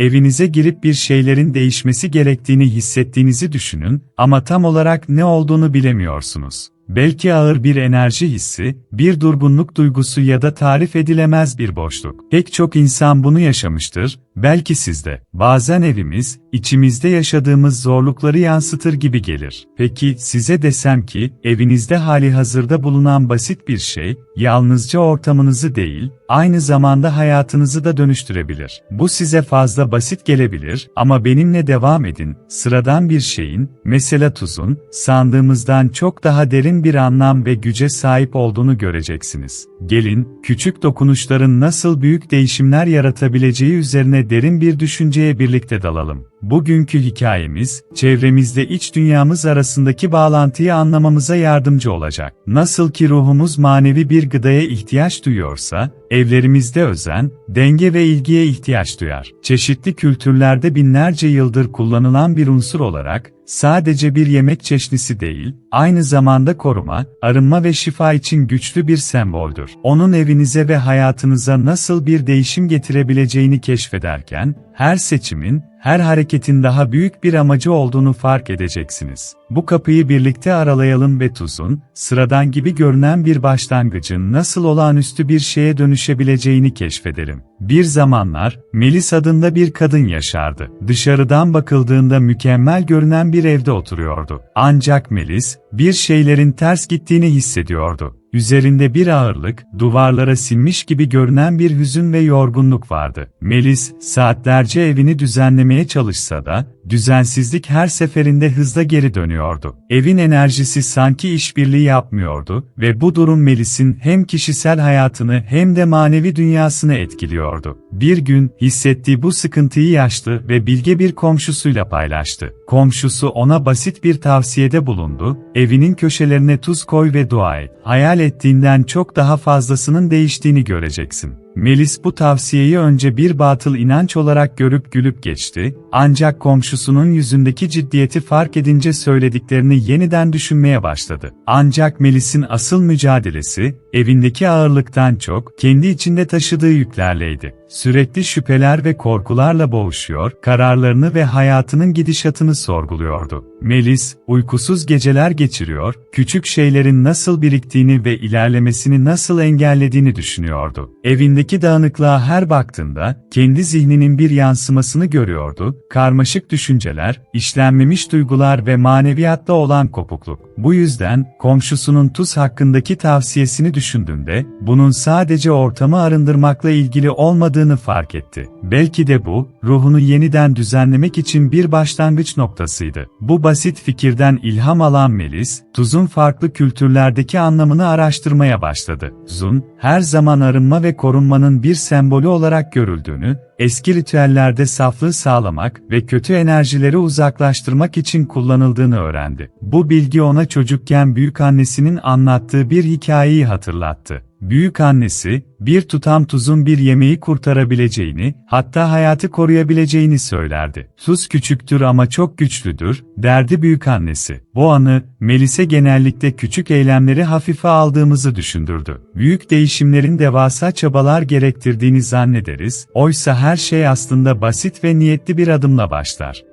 evinize girip bir şeylerin değişmesi gerektiğini hissettiğinizi düşünün ama tam olarak ne olduğunu bilemiyorsunuz. Belki ağır bir enerji hissi, bir durgunluk duygusu ya da tarif edilemez bir boşluk. Pek çok insan bunu yaşamıştır, belki sizde. Bazen evimiz, içimizde yaşadığımız zorlukları yansıtır gibi gelir. Peki size desem ki, evinizde hali hazırda bulunan basit bir şey, yalnızca ortamınızı değil, aynı zamanda hayatınızı da dönüştürebilir. Bu size fazla basit gelebilir ama benimle devam edin. Sıradan bir şeyin, mesela tuzun, sandığımızdan çok daha derin bir anlam ve güce sahip olduğunu göreceksiniz. Gelin, küçük dokunuşların nasıl büyük değişimler yaratabileceği üzerine derin bir düşünceye birlikte dalalım. Bugünkü hikayemiz, çevremizde iç dünyamız arasındaki bağlantıyı anlamamıza yardımcı olacak. Nasıl ki ruhumuz manevi bir gıdaya ihtiyaç duyuyorsa, evlerimizde özen, denge ve ilgiye ihtiyaç duyar. Çeşitli kültürlerde binlerce yıldır kullanılan bir unsur olarak, sadece bir yemek çeşnisi değil, aynı zamanda koruma, arınma ve şifa için güçlü bir semboldür. Onun evinize ve hayatınıza nasıl bir değişim getirebileceğini keşfederken, her seçimin, her hareketin daha büyük bir amacı olduğunu fark edeceksiniz. Bu kapıyı birlikte aralayalım ve tuzun, sıradan gibi görünen bir başlangıcın nasıl olağanüstü bir şeye dönüşebileceğini keşfedelim. Bir zamanlar, Melis adında bir kadın yaşardı. Dışarıdan bakıldığında mükemmel görünen bir evde oturuyordu. Ancak Melis, bir şeylerin ters gittiğini hissediyordu. Üzerinde bir ağırlık, duvarlara sinmiş gibi görünen bir hüzün ve yorgunluk vardı. Melis, saatlerce evini düzenlemeye çalışsa da, düzensizlik her seferinde hızla geri dönüyordu. Evin enerjisi sanki işbirliği yapmıyordu ve bu durum Melis'in hem kişisel hayatını hem de manevi dünyasını etkiliyordu. Bir gün, hissettiği bu sıkıntıyı yaşlı ve bilge bir komşusuyla paylaştı. Komşusu ona basit bir tavsiyede bulundu, evinin köşelerine tuz koy ve dua et. Hayal ettiğinden çok daha fazlasının değiştiğini göreceksin. Melis bu tavsiyeyi önce bir batıl inanç olarak görüp gülüp geçti, ancak komşusunun yüzündeki ciddiyeti fark edince söylediklerini yeniden düşünmeye başladı. Ancak Melis'in asıl mücadelesi, evindeki ağırlıktan çok, kendi içinde taşıdığı yüklerleydi. Sürekli şüpheler ve korkularla boğuşuyor, kararlarını ve hayatının gidişatını sorguluyordu. Melis, uykusuz geceler geçiriyor, küçük şeylerin nasıl biriktiğini ve ilerlemesini nasıl engellediğini düşünüyordu. Evindeki dağınıklığa her baktığında, kendi zihninin bir yansımasını görüyordu, karmaşık düşünceler, işlenmemiş duygular ve maneviyatta olan kopukluk. Bu yüzden, komşusunun tuz hakkındaki tavsiyesini düşündüğünde, bunun sadece ortamı arındırmakla ilgili olmadığını fark etti. Belki de bu, ruhunu yeniden düzenlemek için bir başlangıç noktasıydı. Bu basit fikirden ilham alan Melis, tuzun farklı kültürlerdeki anlamını araştırmaya başladı. Tuzun, her zaman arınma ve korunmanın bir sembolü olarak görüldüğünü, eski ritüellerde saflığı sağlamak ve kötü enerjileri uzaklaştırmak için kullanıldığını öğrendi. Bu bilgi ona çocukken büyükannesinin anlattığı bir hikayeyi hatırlattı. Büyük annesi, bir tutam tuzun bir yemeği kurtarabileceğini, hatta hayatı koruyabileceğini söylerdi. Tuz küçüktür ama çok güçlüdür, derdi büyük annesi. Bu anı, Melis'e genellikle küçük eylemleri hafife aldığımızı düşündürdü. Büyük değişimlerin devasa çabalar gerektirdiğini zannederiz, oysa her şey aslında basit ve niyetli bir adımla başlar.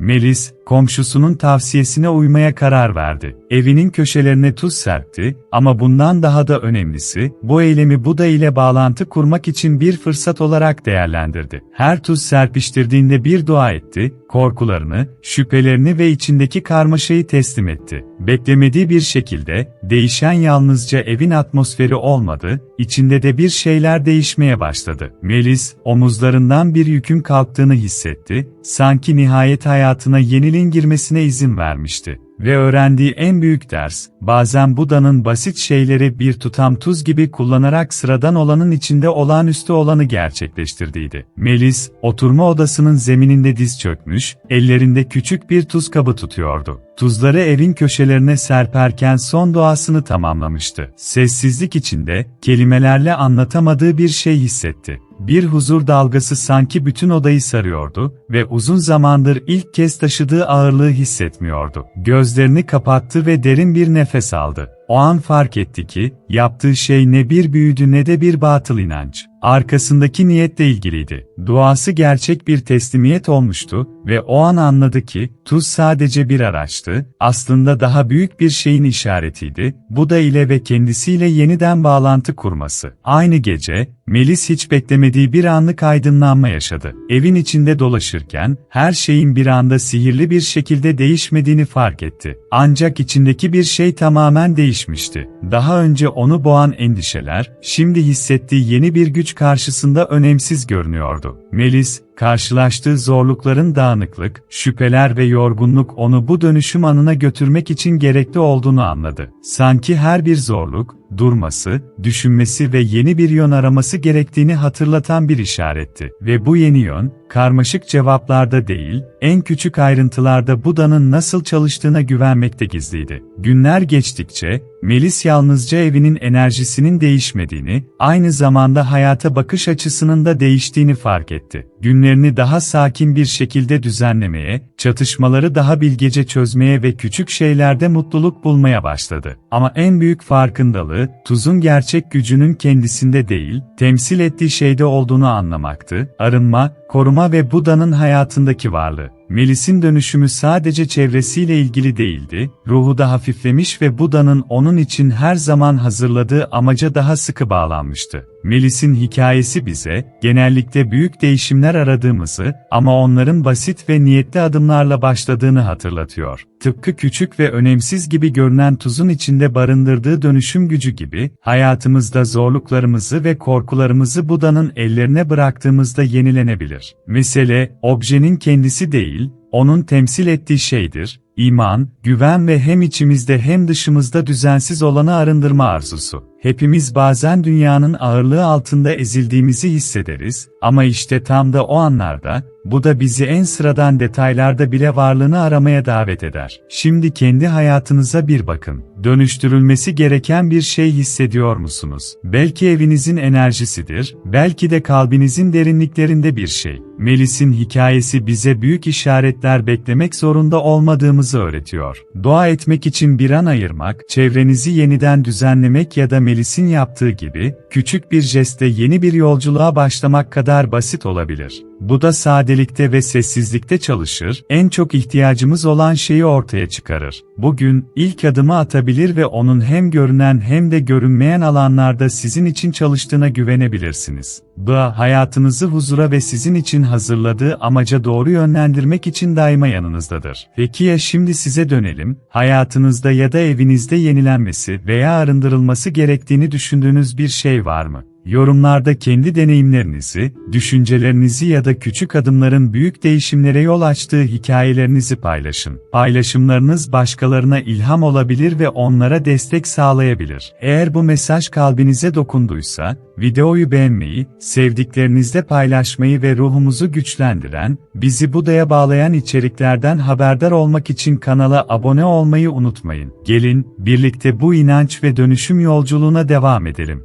Melis, komşusunun tavsiyesine uymaya karar verdi. Evinin köşelerine tuz serpti ama bundan daha da önemlisi, bu eylemi Buda ile bağlantı kurmak için bir fırsat olarak değerlendirdi. Her tuz serpiştirdiğinde bir dua etti, korkularını, şüphelerini ve içindeki karmaşayı teslim etti. Beklemediği bir şekilde, değişen yalnızca evin atmosferi olmadı, içinde de bir şeyler değişmeye başladı. Melis, omuzlarından bir yükün kalktığını hissetti, sanki nihayet hayatına yeniliğin girmesine izin vermişti. Ve öğrendiği en büyük ders, bazen Buda'nın basit şeyleri bir tutam tuz gibi kullanarak sıradan olanın içinde olağanüstü olanı gerçekleştirdiğiydi. Melis, oturma odasının zemininde diz çökmüş, ellerinde küçük bir tuz kabı tutuyordu. Tuzları evin köşelerine serperken son duasını tamamlamıştı. Sessizlik içinde, kelimelerle anlatamadığı bir şey hissetti. Bir huzur dalgası sanki bütün odayı sarıyordu ve uzun zamandır ilk kez taşıdığı ağırlığı hissetmiyordu. Gözlerini kapattı ve derin bir nefes aldı. O an fark etti ki, yaptığı şey ne bir büyüdü ne de bir batıl inanç. Arkasındaki niyetle ilgiliydi. Duası gerçek bir teslimiyet olmuştu ve o an anladı ki, tuz sadece bir araçtı, aslında daha büyük bir şeyin işaretiydi, Buda ile ve kendisiyle yeniden bağlantı kurması. Aynı gece, Melis hiç beklemediği bir anlık aydınlanma yaşadı. Evin içinde dolaşırken, her şeyin bir anda sihirli bir şekilde değişmediğini fark etti. Ancak içindeki bir şey tamamen değişmişti. Daha önce onu boğan endişeler, şimdi hissettiği yeni bir güç karşısında önemsiz görünüyordu. Melis, karşılaştığı zorlukların dağınıklık, şüpheler ve yorgunluk onu bu dönüşüm anına götürmek için gerekli olduğunu anladı. Sanki her bir zorluk, durması, düşünmesi ve yeni bir yön araması gerektiğini hatırlatan bir işaretti. Ve bu yeni yön, karmaşık cevaplarda değil, en küçük ayrıntılarda Buda'nın nasıl çalıştığına güvenmekte gizliydi. Günler geçtikçe, Melis yalnızca evinin enerjisinin değişmediğini, aynı zamanda hayata bakış açısının da değiştiğini fark etti. Günlerini daha sakin bir şekilde düzenlemeye, çatışmaları daha bilgece çözmeye ve küçük şeylerde mutluluk bulmaya başladı. Ama en büyük farkındalığı, tuzun gerçek gücünün kendisinde değil, temsil ettiği şeyde olduğunu anlamaktı. Arınma, koruma ve Buda'nın hayatındaki varlığı. Melis'in dönüşümü sadece çevresiyle ilgili değildi, ruhu da hafiflemiş ve Buda'nın onun için her zaman hazırladığı amaca daha sıkı bağlanmıştı. Melis'in hikayesi bize, genellikle büyük değişimler aradığımızı ama onların basit ve niyetli adımlarla başladığını hatırlatıyor. Tıpkı küçük ve önemsiz gibi görünen tuzun içinde barındırdığı dönüşüm gücü gibi, hayatımızda zorluklarımızı ve korkularımızı Buda'nın ellerine bıraktığımızda yenilenebilir. Mesele, objenin kendisi değil, onun temsil ettiği şeydir, iman, güven ve hem içimizde hem dışımızda düzensiz olanı arındırma arzusu. Hepimiz bazen dünyanın ağırlığı altında ezildiğimizi hissederiz, ama işte tam da o anlarda, bu da bizi en sıradan detaylarda bile varlığını aramaya davet eder. Şimdi kendi hayatınıza bir bakın. Dönüştürülmesi gereken bir şey hissediyor musunuz? Belki evinizin enerjisidir, belki de kalbinizin derinliklerinde bir şey. Melis'in hikayesi bize büyük işaretler beklemek zorunda olmadığımızı öğretiyor. Dua etmek için bir an ayırmak, çevrenizi yeniden düzenlemek ya da Melis'in yaptığı gibi, küçük bir jestle yeni bir yolculuğa başlamak kadar basit olabilir. Bu da sadelikte ve sessizlikte çalışır, en çok ihtiyacımız olan şeyi ortaya çıkarır. Bugün, ilk adımı atabilir ve onun hem görünen hem de görünmeyen alanlarda sizin için çalıştığına güvenebilirsiniz. Bu, hayatınızı huzura ve sizin için hazırladığı amaca doğru yönlendirmek için daima yanınızdadır. Peki ya şimdi size dönelim, hayatınızda ya da evinizde yenilenmesi veya arındırılması gerektiğini düşündüğünüz bir şey var mı? Yorumlarda kendi deneyimlerinizi, düşüncelerinizi ya da küçük adımların büyük değişimlere yol açtığı hikayelerinizi paylaşın. Paylaşımlarınız başkalarına ilham olabilir ve onlara destek sağlayabilir. Eğer bu mesaj kalbinize dokunduysa, videoyu beğenmeyi, sevdiklerinizle paylaşmayı ve ruhumuzu güçlendiren, bizi Buda'ya bağlayan içeriklerden haberdar olmak için kanala abone olmayı unutmayın. Gelin, birlikte bu inanç ve dönüşüm yolculuğuna devam edelim.